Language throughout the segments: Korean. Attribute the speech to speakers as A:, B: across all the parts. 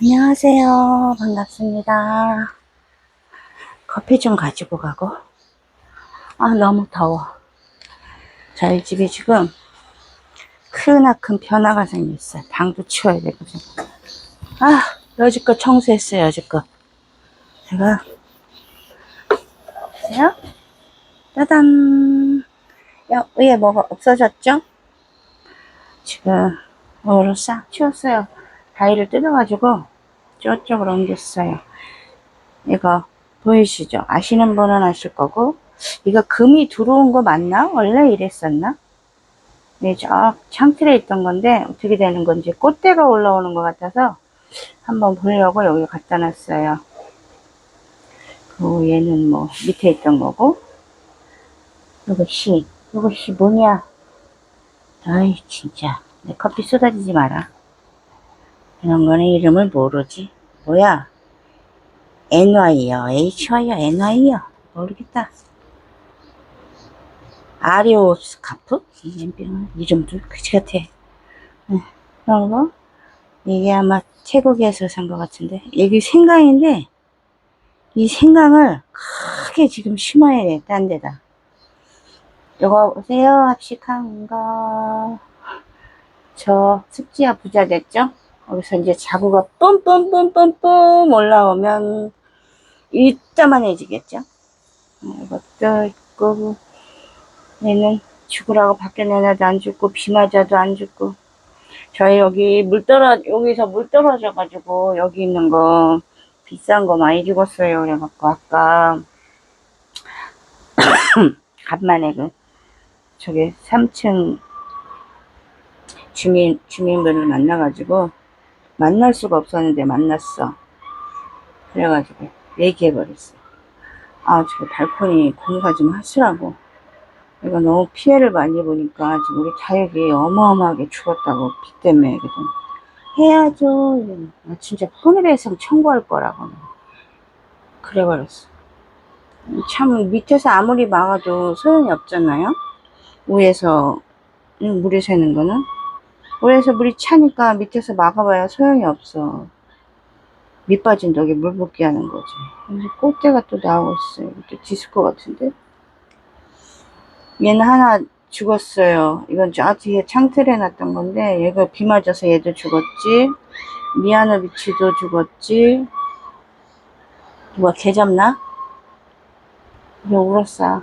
A: 안녕하세요. 반갑습니다. 커피 좀 가지고 가고. 아, 너무 더워. 저희 집이 지금 크나큰 변화가 생겼어요. 방도 치워야 되거든요. 아, 여지껏 청소했어요, 여지껏. 제가, 보세요. 짜잔. 야, 위에 뭐가 없어졌죠? 지금, 뭐로 싹 치웠어요. 다이를 뜯어가지고 저쪽으로 옮겼어요. 이거 보이시죠? 아시는 분은 아실 거고 이거 금이 들어온 거 맞나? 원래 이랬었나? 네, 저 창틀에 있던 건데 어떻게 되는 건지 꽃대가 올라오는 것 같아서 한번 보려고 여기 갖다 놨어요. 그 얘는 뭐 밑에 있던 거고 이것이 이것이 뭐냐? 아이 진짜 내 커피 쏟아지지 마라. 이런 거는 이름을 모르지. 뭐야? NY요, HY요, NY요. 모르겠다. 아리오스카프? 이름도 그치 같아. 응, 그런 거. 이게 아마 태국에서 산 것 같은데. 여기 생강인데, 이 생강을 크게 지금 심어야 돼, 딴 데다. 이거 보세요, 합식한 거. 저 습지야 부자 됐죠? 거기서 이제 자구가 뿜뿜뿜뿜뿜 올라오면 이따만해지겠죠. 어, 이것도 있고 얘는 죽으라고 밖에 내놔도 안 죽고 비 맞아도 안 죽고 저희 여기 물 떨어 여기서 물 떨어져 가지고 여기 있는 거 비싼 거 많이 죽었어요 그래갖고 아까 간만에 그 저기 3층 주민 주민분을 만나가지고 만날 수가 없었는데 만났어. 그래가지고 얘기해버렸어. 아, 저 발코니 공사 좀 하시라고. 내가 너무 피해를 많이 보니까 지금 우리 자육이 어마어마하게 죽었다고 비 때문에 그랬더니 해야죠. 나 진짜 손해배상 청구할 거라고. 그래버렸어. 참 밑에서 아무리 막아도 소용이 없잖아요. 위에서 음, 물이 새는 거는. 위에서 물이 차니까 밑에서 막아봐야 소용이 없어. 밑 빠진 덕에 물 붓기 하는 거지. 이제 꽃대가 또 나오고 있어요. 또것 같은데? 얘는 하나 죽었어요. 이건 저 뒤에 창틀에 놨던 건데, 얘가 비 맞아서 얘도 죽었지. 미아노 비치도 죽었지. 누가 개 잡나? 이제 울었어.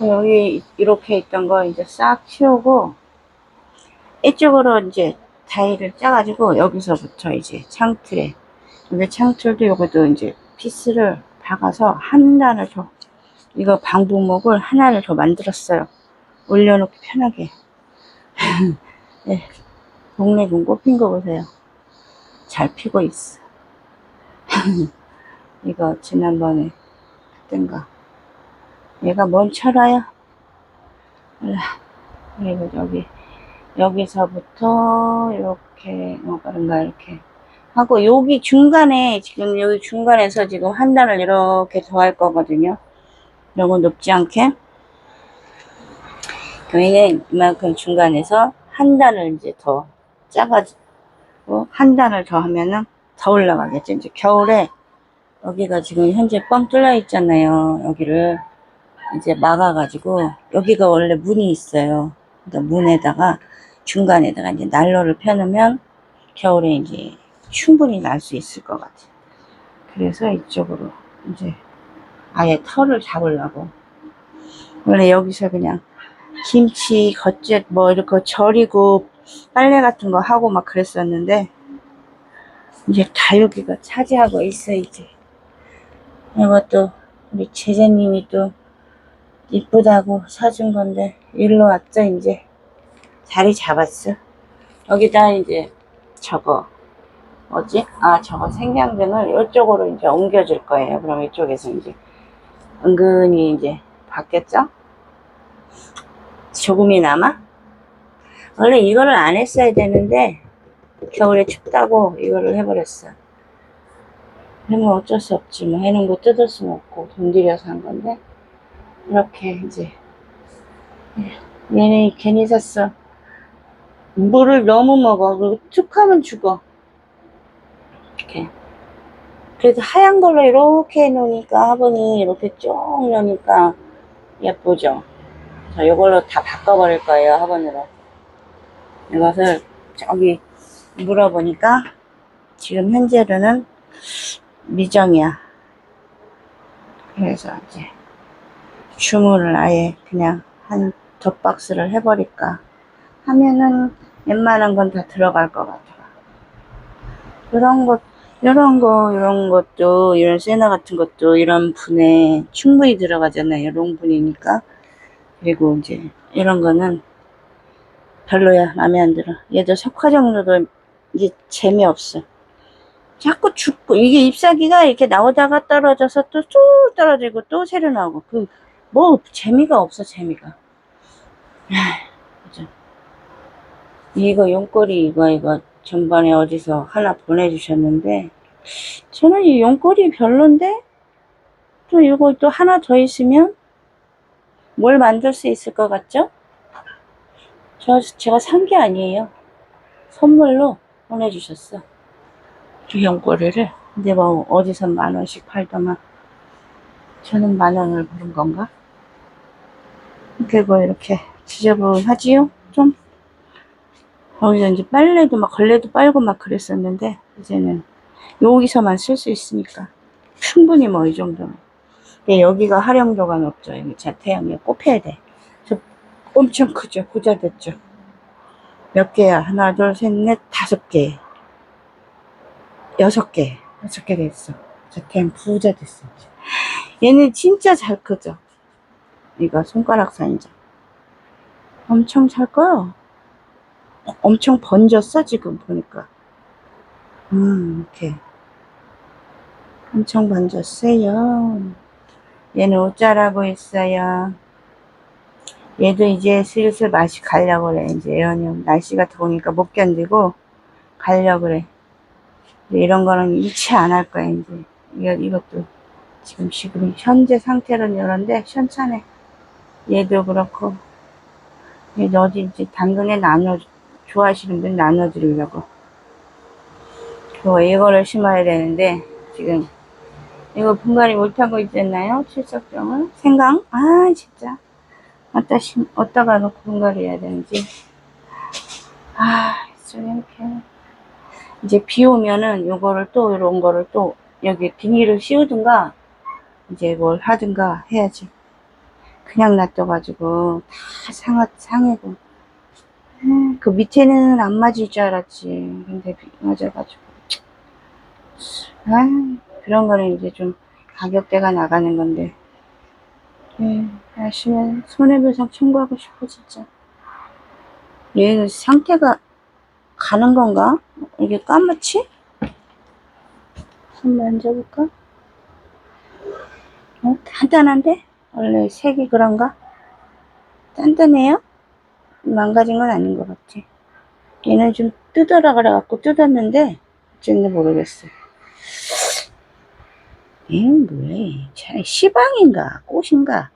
A: 여기 이렇게 있던 거 이제 싹 치우고, 이쪽으로 이제 다이를 짜가지고 여기서부터 이제 창틀에 여기 창틀도 요것도 이제 피스를 박아서 한 단을 더 이거 방부목을 하나를 더 만들었어요. 올려놓기 편하게. 네, 동네 군 꽃핀 거 보세요. 잘 피고 있어. 이거 지난번에 그땐가 얘가 뭔 철화야? 그리고 여기 여기서부터 이렇게 뭐가른가 이렇게 하고 여기 중간에 지금 여기 중간에서 지금 한 단을 이렇게 더할 거거든요. 너무 높지 않게. 저희는 이만큼 중간에서 한 단을 이제 더 짜가지고 한 단을 더 하면은 더 올라가겠죠. 이제 겨울에 여기가 지금 현재 뻥 뚫려 있잖아요. 여기를 이제 막아가지고 여기가 원래 문이 있어요. 그러니까 문에다가 중간에다가 이제 난로를 펴놓으면 겨울에 이제 충분히 날 수 있을 것 같아요. 그래서 이쪽으로 이제 아예 털을 잡으려고. 원래 여기서 그냥 김치, 겉젓 뭐 이렇게 절이고 빨래 같은 거 하고 막 그랬었는데 이제 다 여기가 차지하고 있어 이제. 이것도 우리 제자님이 또 이쁘다고 사준 건데 일로 왔죠 이제. 자리 잡았어. 여기다 이제 저거 뭐지? 아 저거 생양등을 이쪽으로 이제 옮겨줄 거예요. 그럼 이쪽에서 이제 은근히 이제 바뀌었죠? 조금이나마? 원래 이거를 안 했어야 되는데 겨울에 춥다고 이거를 해버렸어. 그러면 어쩔 수 없지. 뭐 해놓은 거 뜯을 수는 없고 돈 들여서 한 건데 이렇게 이제 얘네 괜히 샀어. 물을 너무 먹어. 그리고 툭 하면 죽어. 이렇게. 그래도 하얀 걸로 이렇게 해놓으니까 화분이 이렇게 쭉 놓으니까 예쁘죠. 자, 이걸로 다 바꿔버릴 거예요, 화분으로. 이것을 저기 물어보니까 지금 현재로는 미정이야. 그래서 이제 주문을 아예 그냥 한 덧박스를 해버릴까 하면은 웬만한 건 다 들어갈 것 같아. 이런 것, 이런 거, 이런 것도, 이런 세나 같은 것도 이런 분에 충분히 들어가잖아요. 이런 분이니까. 그리고 이제 이런 거는 별로야. 마음에 안 들어. 얘도 석화 정도도 이제 재미없어. 자꾸 죽고, 이게 잎사귀가 이렇게 나오다가 떨어져서 또 쭉 떨어지고 또 새로 나오고. 그, 뭐, 재미가 없어, 재미가. 이거 용꼬리, 이거, 이거, 전번에 어디서 하나 보내주셨는데, 저는 이 용꼬리 별론데, 또 이거 또 하나 더 있으면, 뭘 만들 수 있을 것 같죠? 저, 제가 산 게 아니에요. 선물로 보내주셨어. 이 용꼬리를. 근데 뭐, 어디서 만 원씩 팔더만, 저는 만 원을 부른 건가? 그리고 이렇게 지저분하지요? 좀? 거기서 이제 빨래도 막 걸레도 빨고 막 그랬었는데, 이제는 여기서만 쓸 수 있으니까. 충분히 뭐 이 정도는. 근데 여기가 활용도가 높죠. 여기 자태양에 꼽혀야 돼. 저 엄청 크죠? 부자 됐죠? 몇 개야? 하나, 둘, 셋, 넷, 다섯 개. 여섯 개. 여섯 개 됐어. 자태양 부자 됐어. 얘는 진짜 잘 크죠? 이거 손가락 사이즈. 엄청 잘 커요. 엄청 번졌어, 지금 보니까. 음, 이렇게. 엄청 번졌어요. 얘는 옷자라고 있어요. 얘도 이제 슬슬 맛이 가려고 그래. 이제 애언이 날씨가 더우니까 못 견디고 가려고 그래. 이런 거는 일치 안 할 거야, 이제. 이거, 이것도 지금, 지금 현재 상태로는 이런데 시원찮네. 얘도 그렇고. 얘도 어디 이제 당근에 나눠, 좋아하시는 분 나눠드리려고. 이거를 심어야 되는데, 지금, 이거 분갈이 못하고 있잖아요? 출석병을. 생강? 아, 진짜. 어디다 심, 어디다가 놓고 분갈이 해야 되는지. 아, 좀 이렇게. 이제 비 오면은 요거를 또, 이런 거를 또, 여기 비닐을 씌우든가, 이제 뭘 하든가 해야지. 그냥 놔둬가지고, 다 상하, 상해고. 음, 그 밑에는 안 맞을 줄 알았지. 근데 비- 맞아가지고. 아, 그런 거는 이제 좀 가격대가 나가는 건데. 네, 아시면 손해배상 청구하고 싶어, 진짜. 얘 상태가 가는 건가? 이게 까맣지? 한번 만져볼까? 어, 단단한데? 원래 색이 그런가? 단단해요? 망가진 건 아닌 것 같아. 얘는 좀 뜯어라 그래갖고 뜯었는데, 어쩐지 모르겠어. 얘는 뭐래? 참, 시방인가? 꽃인가?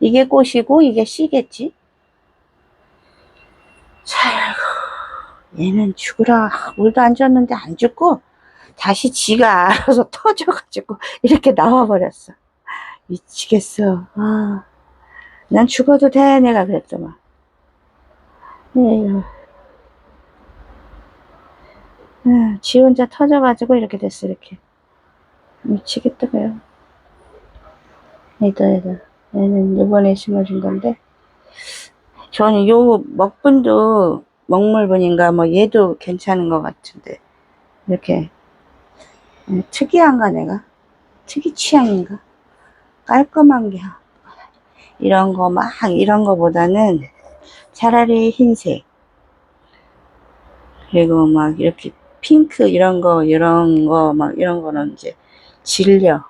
A: 이게 꽃이고, 이게 씨겠지? 자, 얘는 죽으라. 물도 안 줬는데 안 죽고, 다시 지가 알아서 터져가지고, 이렇게 나와버렸어. 미치겠어. 아, 난 죽어도 돼. 내가 그랬더만. 아, 지 혼자 터져가지고 이렇게 됐어, 이렇게. 미치겠다, 그요. 얘다, 얘다. 얘는 이번에 심어준 건데. 저는 요 먹분도 먹물분인가, 뭐, 얘도 괜찮은 것 같은데. 이렇게. 음, 특이한가, 내가? 특이 취향인가? 깔끔한 게. 이런 거, 막, 이런 거보다는 차라리 흰색. 그리고 막, 이렇게 핑크, 이런 거, 이런 거, 막, 이런 거는 이제 질려.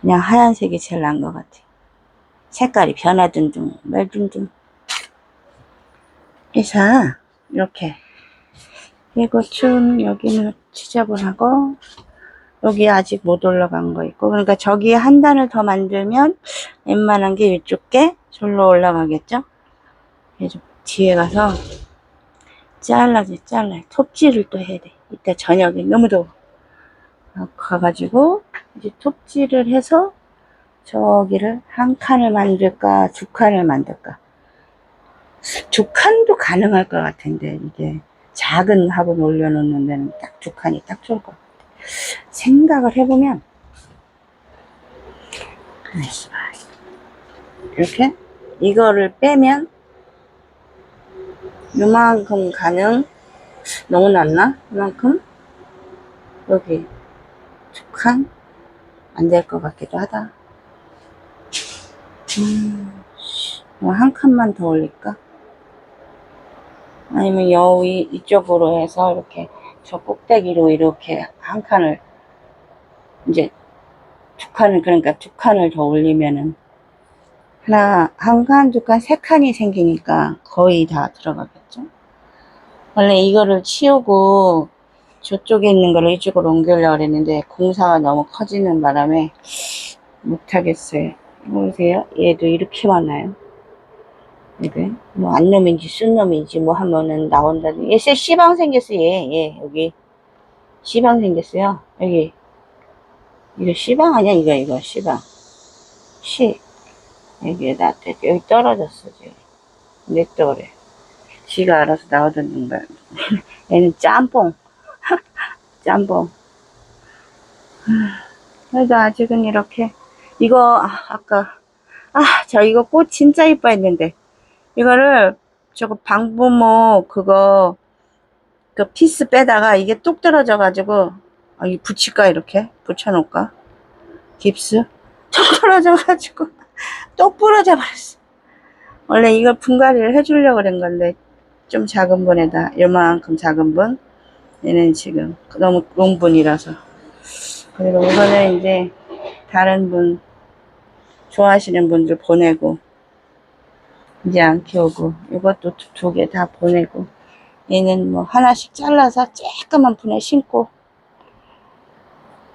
A: 그냥 하얀색이 제일 나은 것 같아. 색깔이 변화든둥, 말든둥. 그래서, 이렇게. 그리고 좀, 여기는 지저분하고, 여기 아직 못 올라간 거 있고, 그러니까 저기 한 단을 더 만들면, 웬만한 게 이쪽 게 절로 올라가겠죠? 뒤에 가서, 잘라지, 잘라. 톱질을 또 해야 돼. 이따 저녁에 너무 더워. 아, 가가지고 이제 톱질을 해서 저기를 한 칸을 만들까 두 칸을 만들까 두 칸도 가능할 것 같은데 이게 작은 화분 올려놓는 데는 딱 두 칸이 딱 좋을 것 같아. 생각을 해보면. 이렇게 이거를 빼면 요만큼 가능 너무 낮나? 이만큼 여기 두 칸? 안 될 것 같기도 하다. 음, 뭐한 칸만 더 올릴까? 아니면 여기 이쪽으로 해서 이렇게 저 꼭대기로 이렇게 한 칸을 이제 두 칸을 그러니까 두 칸을 더 올리면은 하나 한 칸, 두 칸, 세 칸이 생기니까 거의 다 들어가겠죠. 원래 이거를 치우고 저쪽에 있는 걸 이쪽으로 옮기려고 그랬는데 공사가 너무 커지는 바람에 못하겠어요. 보세요. 얘도 이렇게 많아요. 이게 뭐안 놈인지 쓴 놈인지 뭐 하면은 나온다는 얘 씨방 생겼어 얘, 얘 여기 씨방 생겼어요. 여기 이거 씨방 아니야 이거 이거 씨방 씨 여기에다 대- 여기 떨어졌어 지금. 냅둬 그래. 지가 알아서 나오던 거야. 얘는 짬뽕. 짬뽕. 그래도 아직은 이렇게. 이거 아, 아까. 아 저 이거 꽃 진짜 이뻐했는데. 이거를 저거 방부모 그거 그 피스 빼다가 이게 뚝 떨어져 가지고 아, 이 붙일까 이렇게? 붙여놓을까? 깁스? 뚝 떨어져 가지고 똑 부러져 버렸어. 원래 이걸 분갈이를 해주려고 그런 건데 좀 작은 분에다 요만큼 작은 분? 얘는 지금 너무 롱분이라서. 그리고 이거는 이제 다른 분 좋아하시는 분들 보내고 이제 안 키우고 이것도 두 개 다 보내고 얘는 뭐 하나씩 잘라서 쬐끄만 분에 심고.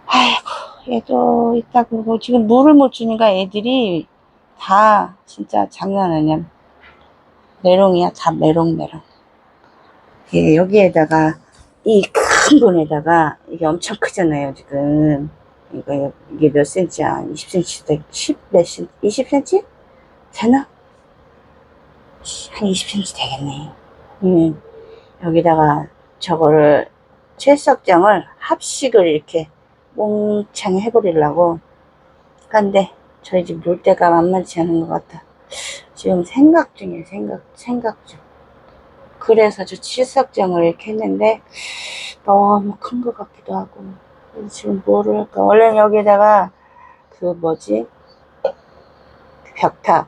A: 아이고 얘도 있다 그러고 지금 물을 못 주니까 애들이 다 진짜 장난 아니야. 메롱이야 다 메롱 메롱. 예, 여기에다가 이큰 분에다가 이게 엄청 크잖아요 지금. 이거 이게 몇 센치야? 20cm 돼 10몇 cm 20cm 되나? 한 20cm 되겠네. 음, 여기다가 저거를 채석장을 합식을 이렇게 몽창 해버리려고. 한데 저희 집 물때가 만만치 않은 것 같아. 지금 생각 중이에요 생각 생각 중. 그래서 저 칠석장을 이렇게 했는데 너무 큰 것 같기도 하고. 지금 뭐를 할까? 원래는 여기다가 그 뭐지? 벽탑.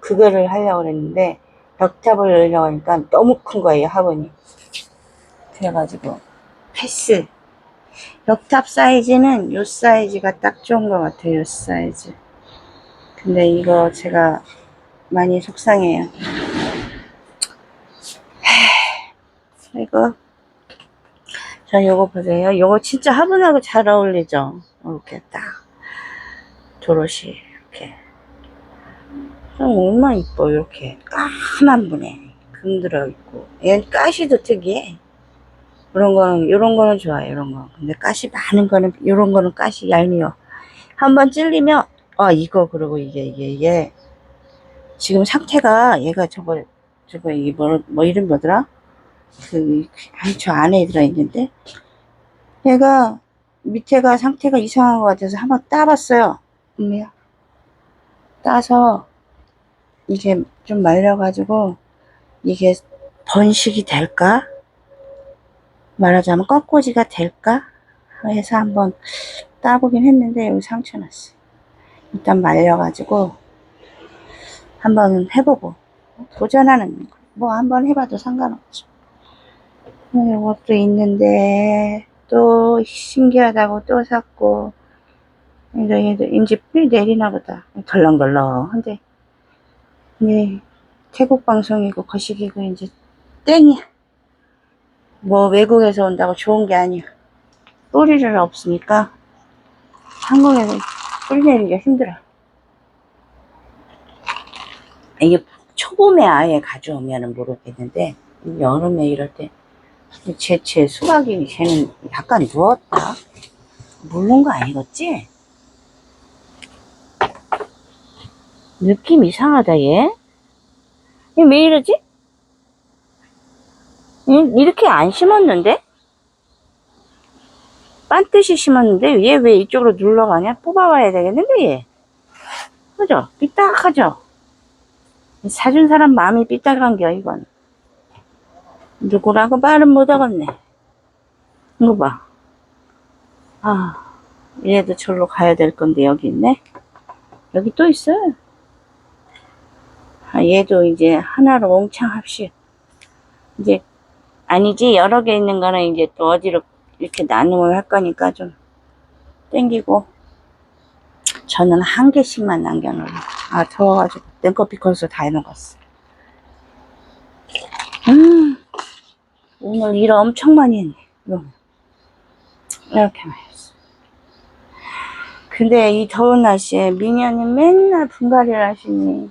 A: 그거를 하려고 그랬는데 벽탑을 넣으려고 하니까 너무 큰 거예요 화분이. 그래가지고 패스. 벽탑 사이즈는 요 사이즈가 딱 좋은 것 같아요 요 사이즈 근데 이거 제가 많이 속상해요. 이거 자 요거 보세요. 요거 진짜 화분하고 잘 어울리죠? 이렇게 딱. 도로시 이렇게. 얼마나 이뻐 이렇게. 까만 분에. 금 들어 있고. 얘는 가시도 특이해. 그런 거는 이런 거는 좋아요 이런 거. 근데 가시 많은 거는 이런 거는 가시 얄미워. 한번 찔리면 아 이거 그러고 이게 이게 이게 지금 상태가 얘가 저거 저거 이게 뭐, 뭐 이름 뭐더라 그 아니 저 안에 들어 있는데 얘가 밑에가 상태가 이상한 것 같아서 한번 따봤어요 엄미야 따서 이게 좀 말려가지고 이게 번식이 될까? 말하자면 꺾꽂이가 될까? 해서 한번 따보긴 했는데 여기 상처 났어. 일단 말려가지고 한번 해보고 도전하는 거. 뭐 한번 해봐도 상관없죠. 이것도 있는데 또 신기하다고 또 샀고 이제 얘도 이제 삐 내리나 보다. 덜렁덜렁한데 네, 태국 방송이고 거시기고 이제 땡이야. 뭐 외국에서 온다고 좋은 게 아니야. 뿌리를 없으니까 한국에서 뿌리 내리기가 힘들어. 이게 초봄에 아예 가져오면은 모르겠는데 여름에 이럴 때 쟤 쟤 수박이 쟤는 약간 누웠다. 물른 거 아니겠지? 느낌 이상하다 얘. 얘 왜 이러지? 얘 이렇게 안 심었는데? 빤듯이 심었는데 얘 왜 이쪽으로 눌러가냐? 뽑아와야 되겠는데 얘. 그죠? 삐딱하죠? 사준 사람 마음이 삐딱한 겨 이건. 누구라고 말은 못하겠네. 이거 봐. 아, 얘도 절로 가야 될 건데 여기 있네. 여기 또 있어. 아, 얘도 이제 하나로 옹창 합시. 이제 아니지 여러 개 있는 거는 이제 또 어디로 이렇게 나눔을 할 거니까 좀 땡기고 저는 한 개씩만 남겨놓으려. 아 더워가지고 냉커피 콜스 다 해먹었어. 음 오늘 일 엄청 많이 했네. 이거. 이렇게 많이 했어. 근데 이 더운 날씨에 미녀님 맨날 분갈이를 하시니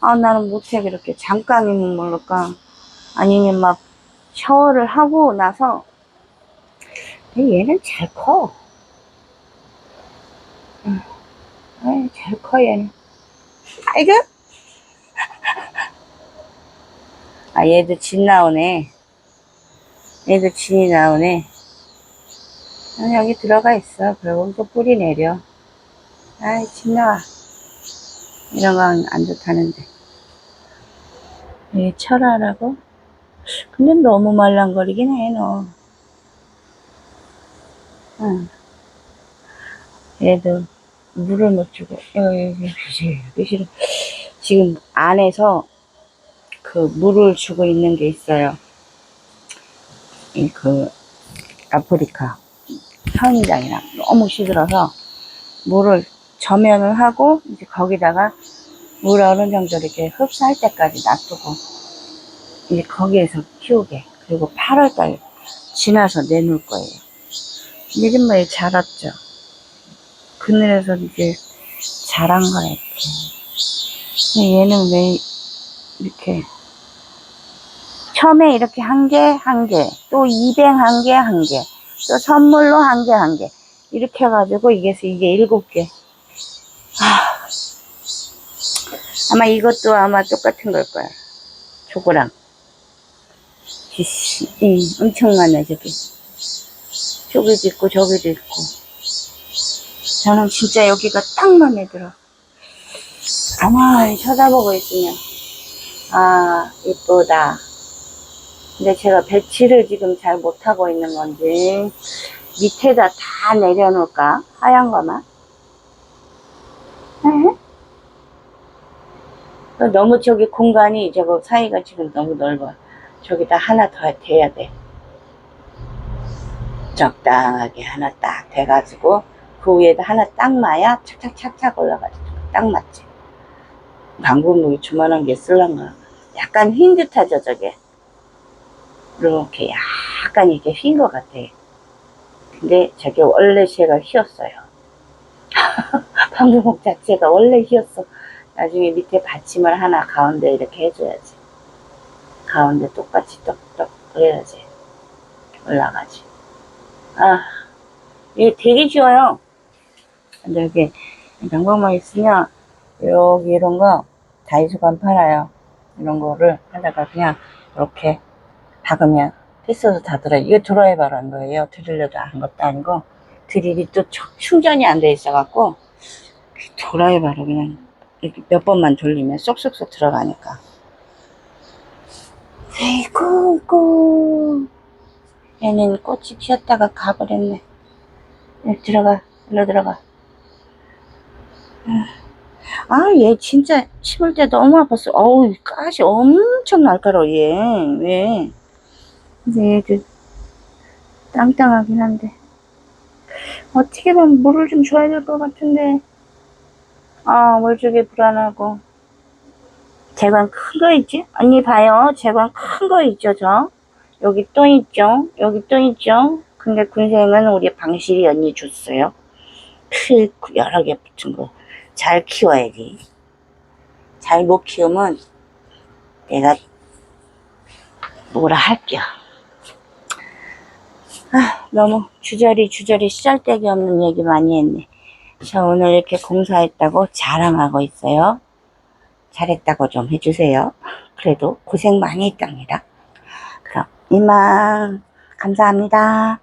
A: 아 나는 못해 그렇게 잠깐이면 모를까 아니면 막 샤워를 하고 나서 얘는 잘 커. 잘 커, 얘는. 아이고! 아, 얘도 진 나오네. 얘도 진이 나오네. 아, 여기 들어가 있어. 그리고 또 뿌리 내려. 아이, 진 나와. 이런 건 안 좋다는데. 얘 철하라고? 근데 너무 말랑거리긴 해, 너. 응. 얘도 물을 못 주고, 여기, 여기 싫어. 지금 안에서 그 물을 주고 있는 게 있어요. 이 그, 아프리카 현장이랑 너무 시들어서 물을 저면을 하고, 이제 거기다가 물 어느 정도 이렇게 흡수할 때까지 놔두고, 이제 거기에서 키우게. 그리고 8월달 지나서 내놓을 거예요. 뭐에 자랐죠. 그늘에서 이제 자란 거야, 이렇게. 얘는 왜 이렇게 처음에 이렇게 한 개, 한 개, 또 입행 한 개, 한 개, 또 선물로 한 개, 한 개. 이렇게 해가지고 이게 이게 일곱 개. 아, 아마 이것도 아마 똑같은 걸 거야. 저거랑. 이씨, 응, 엄청 많아, 저기. 저기도 있고, 저기도 있고. 저는 진짜 여기가 딱 마음에 들어. 가만히 쳐다보고 있으면, 아, 이쁘다. 근데 제가 배치를 지금 잘 못하고 있는 건지, 밑에다 다 내려놓을까? 하얀 거만. 너무 저기 공간이, 저거 사이가 지금 너무 넓어. 저기다 하나 더 대야 돼. 적당하게 하나 딱 돼가지고 그 위에다 하나 딱 놔야 착착착착 올라가지고 딱 맞지. 방금 뭐 주만한 게 쓸란가. 약간 흰 듯하죠 저게. 이렇게 약간 이게 휜것 같아. 근데 저게 원래 제가 휘었어요. 방구목 자체가 원래 휘었어. 나중에 밑에 받침을 하나 가운데 이렇게 해줘야지. 가운데 똑같이 똑똑 그래야지 올라가지. 아, 이게 되게 쉬워요. 근데 여기 방법만 있으면 여기 이런 거 다이소간 팔아요. 이런 거를 하다가 그냥 이렇게 박으면 피스도 다 들어요. 이거 드라이버라는 거예요. 드릴려도 한 것도 아니고 드릴이 또 충전이 안 돼 있어갖고 드라이버로 그냥 이렇게 몇 번만 돌리면 쏙쏙쏙 들어가니까. 에이구, 구 얘는 꽃이 피었다가 가버렸네. 여기 들어가, 일로 들어가. 아, 얘 진짜 심을 때 너무 아팠어. 어우, 가시 엄청 날카로워, 얘. 왜? 근데 얘도 땅땅하긴 한데. 어떻게 보면 물을 좀 줘야 될 것 같은데. 아, 물 주기 불안하고. 재관 큰 거 있지? 언니 봐요. 재관 큰 거 있죠, 저? 여기 또 있죠? 여기 또 있죠? 근데 군생은 우리 방실이 언니 줬어요. 크, 여러 개 붙은 거. 잘 키워야지. 잘 못 키우면 내가 뭐라 할게요. 아, 너무 주저리 주저리 쓰잘데기 없는 얘기 많이 했네. 저 오늘 이렇게 공사했다고 자랑하고 있어요. 잘했다고 좀 해주세요. 그래도 고생 많이 했답니다. 이만 감사합니다.